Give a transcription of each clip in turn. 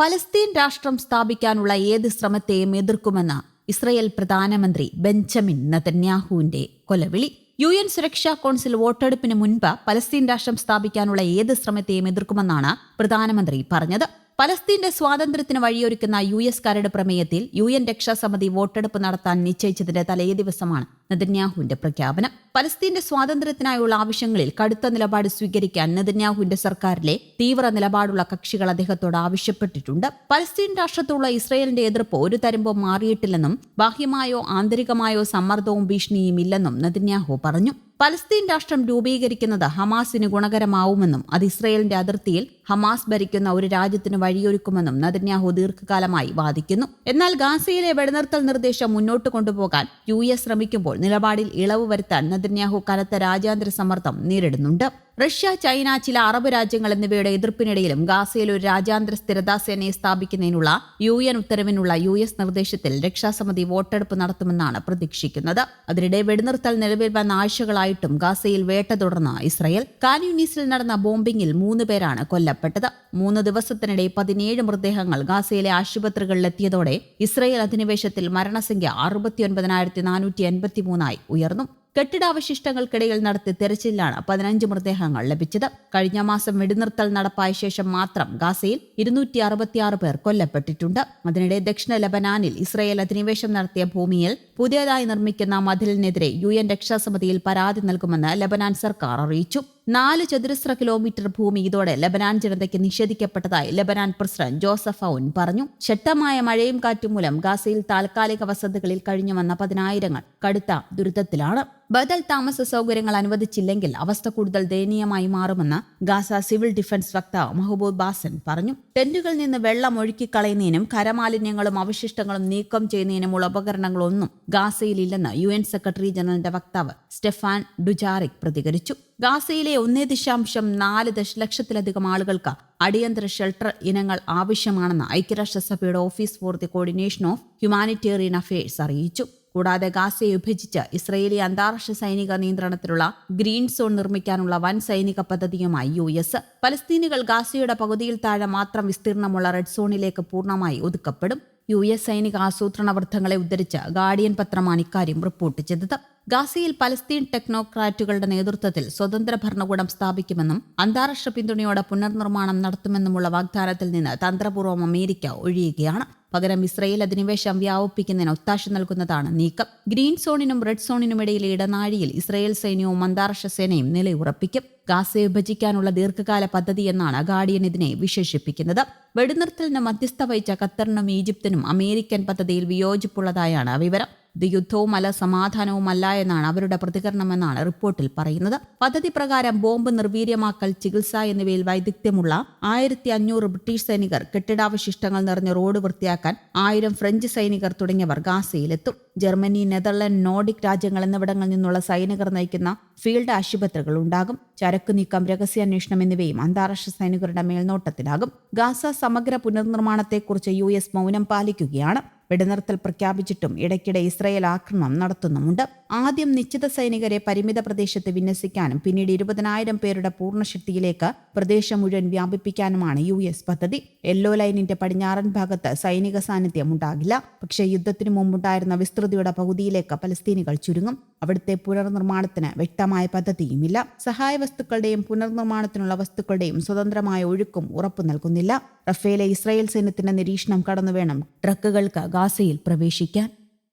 Palestine രാഷ്ട്രം സ്ഥാപിക്കാനുള്ള ഏത് ശ്രമത്തെയും എതിർക്കുമെന്ന ഇസ്രയേൽ പ്രധാനമന്ത്രി ബെഞ്ചമിൻ നതന്യാഹുവിന്റെ കൊലവിളി. യു എൻ സുരക്ഷാ കൗൺസിൽ വോട്ടെടുപ്പിന് മുൻപ് പലസ്തീൻ രാഷ്ട്രം സ്ഥാപിക്കാനുള്ള ഏത് ശ്രമത്തെയും എതിർക്കുമെന്നാണ് പ്രധാനമന്ത്രി പറഞ്ഞത്. പലസ്തീന്റെ സ്വാതന്ത്ര്യത്തിന് വഴിയൊരുക്കുന്ന യു എസ് കരട് പ്രമേയത്തിൽ യു എൻ രക്ഷാസമിതി വോട്ടെടുപ്പ് നടത്താൻ നിശ്ചയിച്ചതിന്റെ തലേ ദിവസമാണ് നെതന്യാഹുവിന്റെ പ്രഖ്യാപനം. പലസ്തീന്റെ സ്വാതന്ത്ര്യത്തിനായുള്ള ആവശ്യങ്ങളിൽ കടുത്ത നിലപാട് സ്വീകരിക്കാൻ നെതന്യാഹുവിന്റെ സർക്കാരിലെ തീവ്ര നിലപാടുള്ള കക്ഷികൾ അദ്ദേഹത്തോട് ആവശ്യപ്പെട്ടിട്ടുണ്ട്. പലസ്തീൻ രാഷ്ട്രത്തുള്ള ഇസ്രയേലിന്റെ എതിർപ്പ് ഒരു തരമ്പോ മാറിയിട്ടില്ലെന്നും ബാഹ്യമായോ ആന്തരികമായോ സമ്മർദ്ദവും ഭീഷണിയും ഇല്ലെന്നും നെതന്യാഹു പറഞ്ഞു. പലസ്തീൻ രാഷ്ട്രം രൂപീകരിക്കുന്നത് ഹമാസിന് ഗുണകരമാവുമെന്നും അത് ഇസ്രയേലിന്റെ അതിർത്തിയിൽ ഹമാസ് ഭരിക്കുന്ന ഒരു രാജ്യത്തിന് വഴിയൊരുക്കുമെന്നും നദന്യാഹു ദീർഘകാലമായി വാദിക്കുന്നു. എന്നാൽ ഗാസയിലെ വെടിനിർത്തൽ നിർദ്ദേശം മുന്നോട്ട് കൊണ്ടുപോകാൻ യു എസ് ശ്രമിക്കുമ്പോൾ നിലപാടിൽ ഇളവ് വരുത്താൻ നദന്യാഹു കനത്ത രാജ്യാന്തര സമ്മർദ്ദം നേരിടുന്നുണ്ട്. റഷ്യ ചൈന ചില അറബ് രാജ്യങ്ങൾ എന്നിവയുടെ എതിർപ്പിനിടയിലും ഗാസയിൽ ഒരു രാജ്യാന്തര സ്ഥിരതാ സേനയെ സ്ഥാപിക്കുന്നതിനുള്ള യു എൻ ഉത്തരവിനുള്ള യു എസ് നിർദ്ദേശത്തിൽ രക്ഷാസമിതി വോട്ടെടുപ്പ് നടത്തുമെന്നാണ് പ്രതീക്ഷിക്കുന്നത്. അതിനിടെ വെടിനിർത്തൽ നിലവിൽ വന്ന ആഴ്ചകളായിട്ടും ഗാസയിൽ വേട്ട തുടർന്ന ഇസ്രയേൽ. കാനുനീസിൽ നടന്ന ബോംബിംഗിൽ മൂന്ന് പേരാണ് കൊല്ലപ്പെട്ടത്. മൂന്ന് ദിവസത്തിനിടെ പതിനേഴ് മൃതദേഹങ്ങൾ ഗാസയിലെ ആശുപത്രികളിലെത്തിയതോടെ ഇസ്രയേൽ അധിനിവേശത്തിൽ മരണസംഖ്യ അറുപത്തിയൊൻപതിനായിരത്തി നാനൂറ്റി എൺപത്തിമൂന്നായി ഉയർന്നു. കെട്ടിടാവശിഷ്ടങ്ങൾക്കിടയിൽ നടത്തിയ തെരച്ചിലാണ് പതിനഞ്ച് മൃതദേഹങ്ങൾ ലഭിച്ചത്. കഴിഞ്ഞ മാസം വെടിനിർത്തൽ നടപ്പായ ശേഷം മാത്രം ഗാസയിൽ ഇരുന്നൂറ്റി അറുപത്തിയാറ് പേർ കൊല്ലപ്പെട്ടിട്ടുണ്ട്. അതിനിടെ ദക്ഷിണ ലബനാനിൽ ഇസ്രയേൽ അധിനിവേശം നടത്തിയ ഭൂമിയിൽ പുതിയതായി നിർമ്മിക്കുന്ന മതിലിനെതിരെ യു എൻ രക്ഷാസമിതിയിൽ പരാതി നൽകുമെന്ന് ലബനാൻ സർക്കാർ അറിയിച്ചു. നാല് ചതുരശ്ര കിലോമീറ്റർ ഭൂമി ഇതോടെ ലബനാൻ ജനതയ്ക്ക് നിഷേധിക്കപ്പെട്ടതായി ലബനാൻ പ്രസിഡന്റ് ജോസഫ് ഔൻ പറഞ്ഞു. ശക്തമായ മഴയും കാറ്റും മൂലം ഗാസയിൽ താൽക്കാലിക വസതികളിൽ കഴിഞ്ഞു വന്ന പതിനായിരങ്ങൾ കടുത്ത ദുരിതത്തിലാണ്. ബദൽ താമസ സൗകര്യങ്ങൾ അനുവദിച്ചില്ലെങ്കിൽ അവസ്ഥ കൂടുതൽ ദയനീയമായി മാറുമെന്ന് ഗാസ സിവിൽ ഡിഫൻസ് വക്താവ് മഹബൂബ് ബാസൻ പറഞ്ഞു. ടെന്റുകളിൽ നിന്ന് വെള്ളം ഒഴുക്കിക്കളയുന്നതിനും കരമാലിന്യങ്ങളും അവശിഷ്ടങ്ങളും നീക്കം ചെയ്യുന്നതിനുമുള്ള ഉപകരണങ്ങളൊന്നും ഗാസയിലില്ലെന്ന് യു എൻ സെക്രട്ടറി ജനറലിന്റെ വക്താവ് സ്റ്റെഫാൻ ഡുജാറിക് പ്രതികരിച്ചു. ഗാസയിലെ ഒന്നേ ദശാംശം നാല് ദശലക്ഷത്തിലധികം ആളുകൾക്ക് അടിയന്തര ഷെൽട്ടർ ഇനങ്ങൾ ആവശ്യമാണെന്ന് ഐക്യരാഷ്ട്രസഭയുടെ office for the coordination of humanitarian affairs അറിയിച്ചു. കൂടാതെ ഗാസയെ വിഭജിച്ച് ഇസ്രയേലി അന്താരാഷ്ട്ര സൈനിക നിയന്ത്രണത്തിലുള്ള ഗ്രീൻ സോൺ നിർമ്മിക്കാനുള്ള വൻ സൈനിക പദ്ധതിയുമായി യു എസ്. പലസ്തീനികൾ ഗാസയുടെ പകുതിയിൽ താഴെ മാത്രം വിസ്തീർണമുള്ള റെഡ് സോണിലേക്ക് പൂർണമായി ഒതുക്കപ്പെടും. യു എസ് സൈനിക ആസൂത്രണ വൃദ്ധങ്ങളെ ഉദ്ധരിച്ച് ഗാർഡിയൻ പത്രമാണ് ഇക്കാര്യം റിപ്പോർട്ട് ചെയ്തത്. ഗാസയിൽ പലസ്തീൻ ടെക്നോക്രാറ്റുകളുടെ നേതൃത്വത്തിൽ സ്വതന്ത്ര ഭരണകൂടം സ്ഥാപിക്കുമെന്നും അന്താരാഷ്ട്ര പിന്തുണയോടെ പുനർനിർമ്മാണം നടത്തുമെന്നുമുള്ള വാഗ്ദാനത്തിൽ നിന്ന് തന്ത്രപൂർവം അമേരിക്ക ഒഴിയുകയാണ്. പകരം ഇസ്രയേൽ അധിനിവേശം വ്യാപിപ്പിക്കുന്നതിന് ഒത്താശ നൽകുന്നതാണ് നീക്കം. ഗ്രീൻ സോണിനും റെഡ് സോണിനും ഇടയിലെ ഇടനാഴിയിൽ ഇസ്രയേൽ സൈന്യവും അന്താരാഷ്ട്ര സേനയും നിലയുറപ്പിക്കും ഗാസയെ വിഭജിക്കാനുള്ള ദീർഘകാല പദ്ധതി എന്നാണ് ഗാർഡിയൻ ഇതിനെ വിശേഷിപ്പിക്കുന്നത്. വെടിനിർത്തലിന് മധ്യസ്ഥ വഹിച്ച ഖത്തറിനും ഈജിപ്തിനും അമേരിക്കൻ പദ്ധതിയിൽ വിയോജിപ്പുള്ളതായാണ് വിവരം. ഇത് യുദ്ധവുമല്ല സമാധാനവുമല്ല എന്നാണ് അവരുടെ പ്രതികരണമെന്നാണ് റിപ്പോർട്ടിൽ പറയുന്നത്. പദ്ധതി പ്രകാരം ബോംബ് നിർവീര്യമാക്കൽ ചികിത്സ എന്നിവയിൽ വൈദഗ്ധ്യമുള്ള ആയിരത്തി അഞ്ഞൂറ് ബ്രിട്ടീഷ് സൈനികർ കെട്ടിടാവശിഷ്ടങ്ങൾ നിറഞ്ഞ റോഡ് വൃത്തിയാക്കാൻ ആയിരം ഫ്രഞ്ച് സൈനികർ തുടങ്ങിയവർ ഗാസയിലെത്തും. ജർമ്മനി നെതർലൻഡ് നോർഡിക് രാജ്യങ്ങൾ എന്നിവിടങ്ങളിൽ നിന്നുള്ള സൈനികർ നയിക്കുന്ന ഫീൽഡ് ആശുപത്രികൾ ഉണ്ടാകും. ചരക്കു നീക്കം രഹസ്യാന്വേഷണം എന്നിവയും അന്താരാഷ്ട്ര സൈനികരുടെ മേൽനോട്ടത്തിലാകും. ഗാസ സമഗ്ര പുനർനിർമ്മാണത്തെക്കുറിച്ച് യു എസ് മൗനം പാലിക്കുകയാണ്. വെടിനിർത്തൽ പ്രഖ്യാപിച്ചിട്ടും ഇടയ്ക്കിടെ ഇസ്രയേൽ ആക്രമണം നടത്തുന്നുമുണ്ട്. ആദ്യം നിശ്ചിത സൈനികരെ പരിമിത പ്രദേശത്ത് വിന്യസിക്കാനും പിന്നീട് ഇരുപതിനായിരം പേരുടെ പൂർണശക്തിയിലേക്ക് പ്രദേശം മുഴുവൻ വ്യാപിപ്പിക്കാനുമാണ് യു എസ് പദ്ധതി. യെല്ലോ ലൈനിന്റെ പടിഞ്ഞാറൻ ഭാഗത്ത് സൈനിക സാന്നിധ്യം ഉണ്ടാകില്ല പക്ഷേ യുദ്ധത്തിനു മുമ്പുണ്ടായിരുന്ന വിസ്തൃതിയുടെ പകുതിയിലേക്ക് പലസ്തീനികൾ ചുരുങ്ങും. അവിടുത്തെ പുനർനിർമ്മാണത്തിന് വ്യക്തമായ പദ്ധതിയുമില്ല. സഹായ വസ്തുക്കളുടെയും പുനർനിർമ്മാണത്തിനുള്ള വസ്തുക്കളുടെയും സ്വതന്ത്രമായ ഒഴുക്കും ഉറപ്പു നൽകുന്നില്ല. റഫേലെ ഇസ്രായേൽ സൈന്യത്തിന്റെ നിരീക്ഷണം കടന്നുവേണം ട്രക്കുകൾക്ക് ഗാസയിൽ പ്രവേശിക്കാൻ.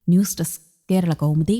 News desk Kerala Kaumudi.